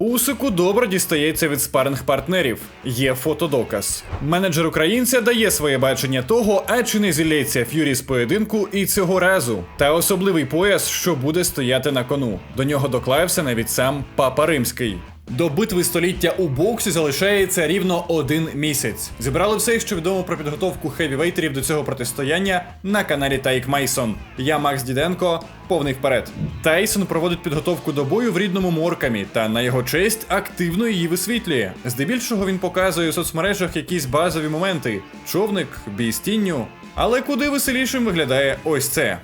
Усику добре дістається від спаринг партнерів. Є фотодоказ. Менеджер українця дає своє бачення того, а чи не зілється Ф'юрі з поєдинку і цього разу. Та особливий пояс, що буде стояти на кону. До нього доклався навіть сам Папа Римський. До битви століття у боксі залишається рівно один місяць. Зібрали все, що відомо про підготовку хевівейтерів до цього протистояння на каналі Тайк Майсон. Я Макс Діденко. Повний вперед. Тайсон проводить підготовку до бою в рідному моркамі та на його честь активно її висвітлює. Здебільшого він показує у соцмережах якісь базові моменти: човник, бій з тінню. Але куди веселішим виглядає ось це.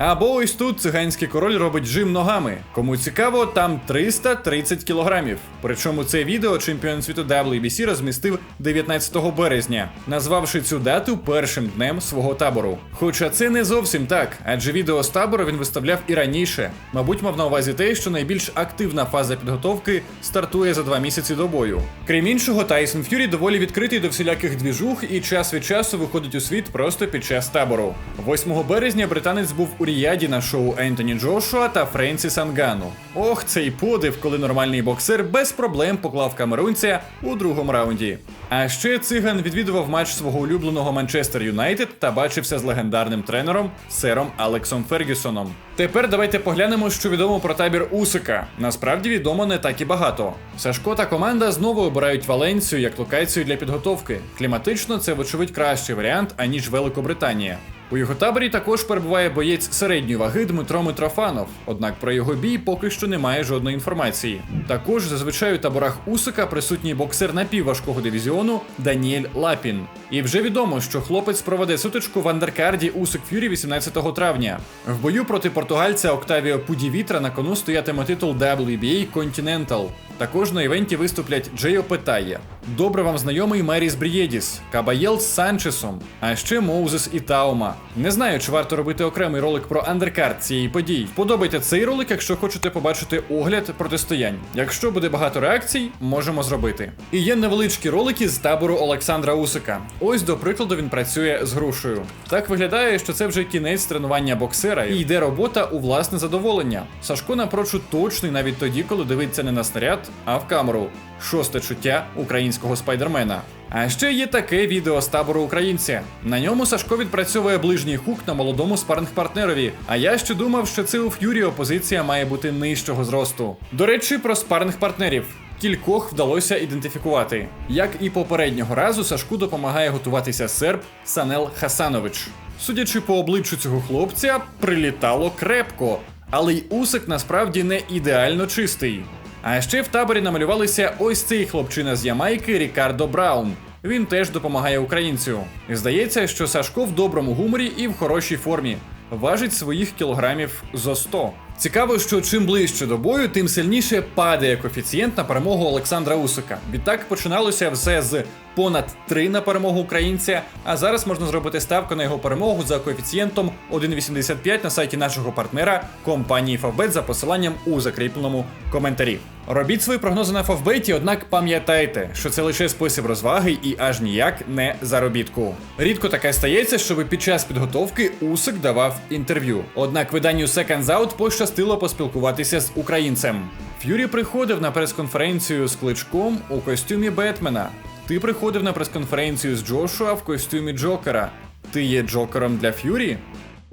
Або ось тут циганський король робить жим ногами. Кому цікаво, там 330 кілограмів. Причому це відео чемпіон світу WBC розмістив 19 березня, назвавши цю дату першим днем свого табору. Хоча це не зовсім так, адже відео з табору він виставляв і раніше. Мабуть, мав на увазі те, що найбільш активна фаза підготовки стартує за два місяці до бою. Крім іншого, Тайсон Ф'юрі доволі відкритий до всіляких двіжух і час від часу виходить у світ просто під час табору. 8 березня британець був у Ріяді на шоу Ентоні Джошуа та Френсіса Нгану. Ох, цей подив, коли нормальний боксер без проблем поклав камерунця у другому раунді. А ще циган відвідував матч свого улюбленого Манчестер Юнайтед та бачився з легендарним тренером сером Алексом Фергюсоном. Тепер давайте поглянемо, що відомо про табір Усика. Насправді відомо не так і багато. Сашко та команда знову обирають Валенцію як локацію для підготовки. Кліматично це, вочевидь, кращий варіант, аніж Великобританія. У його таборі також перебуває боєць середньої ваги Дмитро Митрофанов, однак про його бій поки що немає жодної інформації. Також зазвичай у таборах Усика присутній боксер напівважкого дивізіону Даніель Лапін. І вже відомо, що хлопець проведе сутичку в андеркарді Усик Ф'юрі 18 травня. В бою проти португальця Октавіо Пудівітра на кону стоятиме титул WBA Continental. Також на івенті виступлять Джейо Петає, добре вам знайомий Меріс Брієдіс, Кабаєл з Санчесом, а ще Моузес і Таума. Не знаю, чи варто робити окремий ролик про андеркард цієї події. Вподобайте цей ролик, якщо хочете побачити огляд протистоянь. Якщо буде багато реакцій, можемо зробити. І є невеличкі ролики з табору Олександра Усика. Ось, до прикладу, він працює з грушею. Так виглядає, що це вже кінець тренування боксера і йде робота у власне задоволення. Сашко напрочу точний навіть тоді, коли дивиться не на снаряд, а в камеру. Шосте чуття українського спайдермена. А ще є таке відео з табору українця. На ньому Сашко відпрацьовує ближній хук на молодому спаринг-партнерові. А я ще думав, що це у Ф'юрі опозиція має бути нижчого зросту. До речі, про спаринг-партнерів. Кількох вдалося ідентифікувати. Як і попереднього разу, Сашку допомагає готуватися серб Санел Хасанович. Судячи по обличчю цього хлопця, прилітало крепко, але й усик насправді не ідеально чистий. А ще в таборі намалювалися ось цей хлопчина з Ямайки Рікардо Браун. Він теж допомагає українцю. Здається, що Сашко в доброму гуморі і в хорошій формі. Важить своїх кілограмів зо 100. Цікаво, що чим ближче до бою, тим сильніше падає коефіцієнт на перемогу Олександра Усика. Відтак починалося все з понад 3 на перемогу українця, а зараз можна зробити ставку на його перемогу за коефіцієнтом 1,85 на сайті нашого партнера компанії Favbet за посиланням у закріпленому коментарі. Робіть свої прогнози на Favbet, однак пам'ятайте, що це лише спосіб розваги і аж ніяк не заробітку. Рідко таке стається, щоб під час підготовки Усик давав інтерв'ю. Однак виданню Seconds Out пощастило поспілкуватися з українцем. Ф'юрі приходив на прес-конференцію з кличком у костюмі Бетмена. Ти приходив на прес-конференцію з Джошуа в костюмі Джокера. Ти є Джокером для Ф'юрі?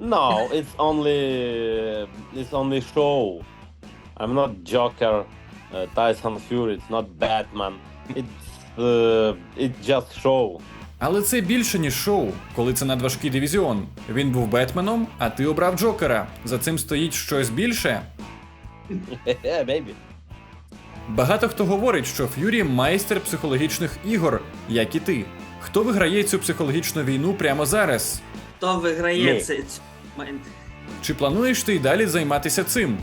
No, it's only it's only show. I'm not Joker, uh, Tyson Fury. It's not Batman. It's uh, it's just show. Але це більше ніж шоу, коли це надважкий дивізіон. Він був Бетменом, а ти обрав Джокера. За цим стоїть щось більше. yeah, maybe. Багато хто говорить, що Ф'юрі майстер психологічних ігор, як і ти. Хто виграє цю психологічну війну прямо зараз? Хто виграє це цю момент? Чи плануєш ти й далі займатися цим?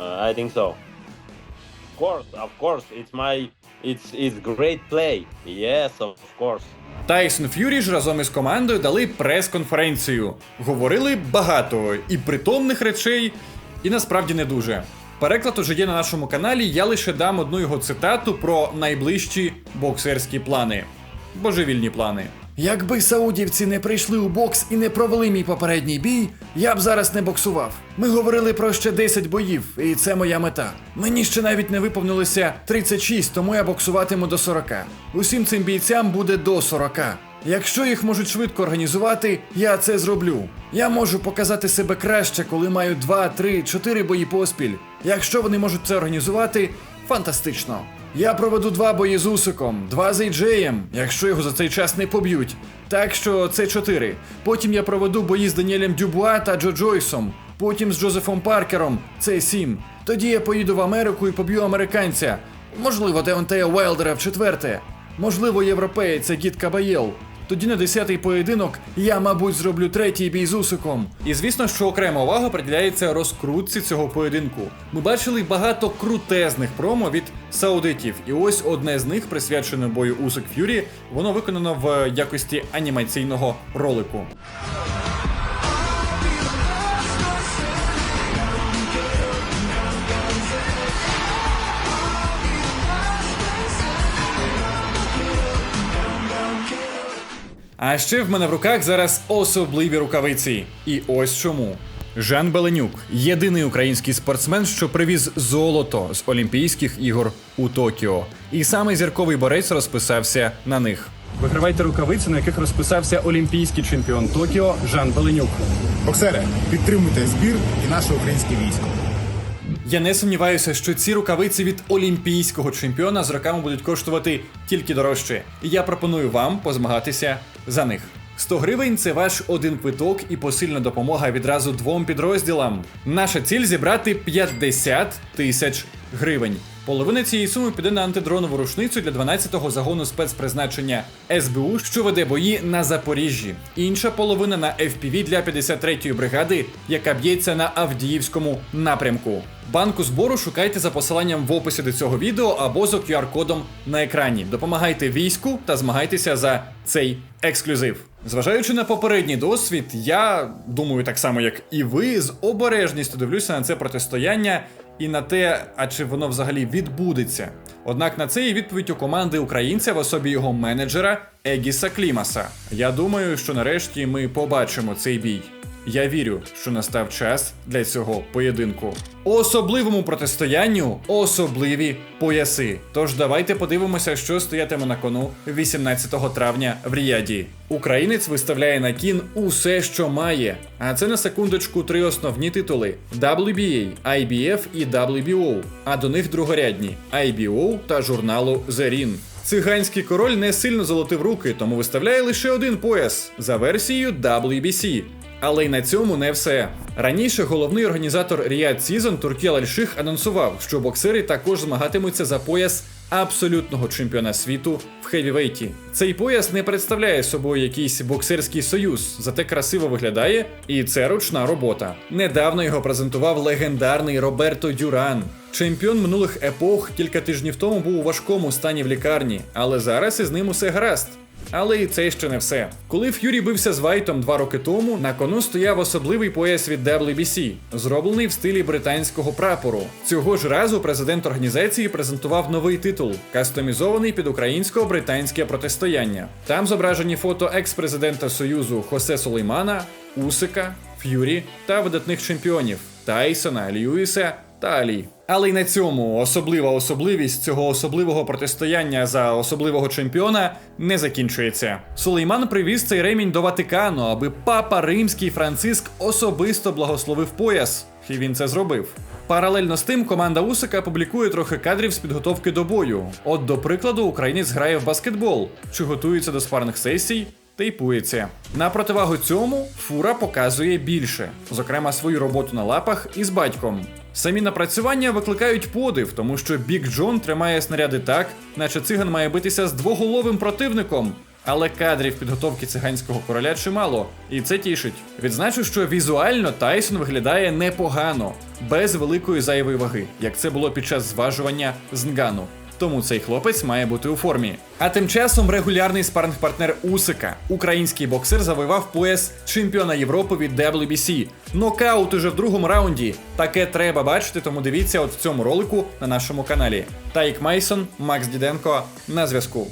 Uh, I think so. Of course, of course, it's my it's it's great play. Yes, of course. Тайсон Ф'юрі ж разом із командою дали прес-конференцію. Говорили багато і притомних речей, і насправді не дуже. Переклад уже є на нашому каналі. Я лише дам одну його цитату про найближчі боксерські плани. Божевільні плани. Якби саудівці не прийшли у бокс і не провели мій попередній бій, я б зараз не боксував. Ми говорили про ще 10 боїв, і це моя мета. Мені ще навіть не виповнилося 36, тому я боксуватиму до 40. Усім цим бійцям буде до 40. Якщо їх можуть швидко організувати, я це зроблю. Я можу показати себе краще, коли маю 2, 3, 4 бої поспіль. Якщо вони можуть це організувати, фантастично. Я проведу два бої з Усиком, два з Ейджеєм, якщо його за цей час не поб'ють. Так що це чотири. Потім я проведу бої з Даніелем Дюбуа та Джо Джойсом. Потім з Джозефом Паркером. Це сім. Тоді я поїду в Америку і поб'ю американця. Можливо, Деонтея Уайлдера в четверте. Можливо, європеєць Гіт Кабаєл. Тоді на десятий поєдинок я, мабуть, зроблю третій бій з Усиком. І звісно, що окрема увага приділяється розкрутці цього поєдинку. Ми бачили багато крутезних промо від саудитів, і ось одне з них присвячене бою Усик Ф'юрі. Воно виконано в якості анімаційного ролику. А ще в мене в руках зараз особливі рукавиці. І ось чому. Жан Беленюк єдиний український спортсмен, що привіз золото з Олімпійських ігор у Токіо. І саме зірковий борець розписався на них. Викривайте рукавиці, на яких розписався олімпійський чемпіон Токіо Жан Беленюк. Боксери, підтримуйте збір і наше українське військо. Я не сумніваюся, що ці рукавиці від олімпійського чемпіона з роками будуть коштувати тільки дорожче. І я пропоную вам позмагатися за них. 100 гривень це ваш один квиток і посильна допомога відразу двом підрозділам. Наша ціль зібрати 50 тисяч гривень. Половина цієї суми піде на антидронову рушницю для 12-го загону спецпризначення СБУ, що веде бої на Запоріжжі. Інша половина на FPV для 53-ї бригади, яка б'ється на Авдіївському напрямку. Банку збору шукайте за посиланням в описі до цього відео або за QR-кодом на екрані. Допомагайте війську та змагайтеся за цей ексклюзив. Зважаючи на попередній досвід, я думаю, так само як і ви, з обережністю дивлюся на це протистояння і на те, а чи воно взагалі відбудеться. Однак на це є відповідь у команди українця в особі його менеджера Егіса Клімаса. Я думаю, що нарешті ми побачимо цей бій. Я вірю, що настав час для цього поєдинку. У особливому протистоянню особливі пояси. Тож давайте подивимося, що стоятиме на кону 18 травня в Ріяді. Українець виставляє на кін усе, що має. А це на секундочку три основні титули: WBA, IBF і WBO, а до них другорядні IBO та журналу The Ring. Циганський король не сильно золотив руки, тому виставляє лише один пояс за версією WBC. Але й на цьому не все. Раніше головний організатор Riyadh Season Туркія Альших анонсував, що боксери також змагатимуться за пояс абсолютного чемпіона світу в хевівейті. Цей пояс не представляє собою якийсь боксерський союз, зате красиво виглядає, і це ручна робота. Недавно його презентував легендарний Роберто Дюран. Чемпіон минулих епох кілька тижнів тому був у важкому стані в лікарні, але зараз із ним усе гаразд. Але і це ще не все. Коли Ф'юрі бився з Вайтом два роки тому, на кону стояв особливий пояс від WBC, зроблений в стилі британського прапору. Цього ж разу президент організації презентував новий титул, кастомізований під українсько-британське протистояння. Там зображені фото екс-президента Союзу Хосе Сулеймана, Усика, Ф'юрі та видатних чемпіонів Тайсона, Льюіса та Алі. Але й на цьому особлива особливість цього особливого протистояння за особливого чемпіона не закінчується. Сулейман привіз цей ремінь до Ватикану, аби папа римський Франциск особисто благословив пояс. І він це зробив. Паралельно з тим, команда Усика публікує трохи кадрів з підготовки до бою. От, до прикладу, українець грає в баскетбол, чи готується до спарних сесій, тейпується. На противагу цьому фура показує більше, зокрема свою роботу на лапах із батьком. Самі напрацювання викликають подив, тому що Бік Джон тримає снаряди так, наче циган має битися з двоголовим противником. Але кадрів підготовки циганського короля чимало, і це тішить. Відзначу, що візуально Тайсон виглядає непогано, без великої зайвої ваги, як це було під час зважування з Нгану. Тому цей хлопець має бути у формі. А тим часом регулярний спаринг-партнер Усика, український боксер, завоював пояс чемпіона Європи від WBC. Нокаут уже в другому раунді. Таке треба бачити, тому дивіться от в цьому ролику на нашому каналі. Тайк Мейсон, Макс Діденко на зв'язку.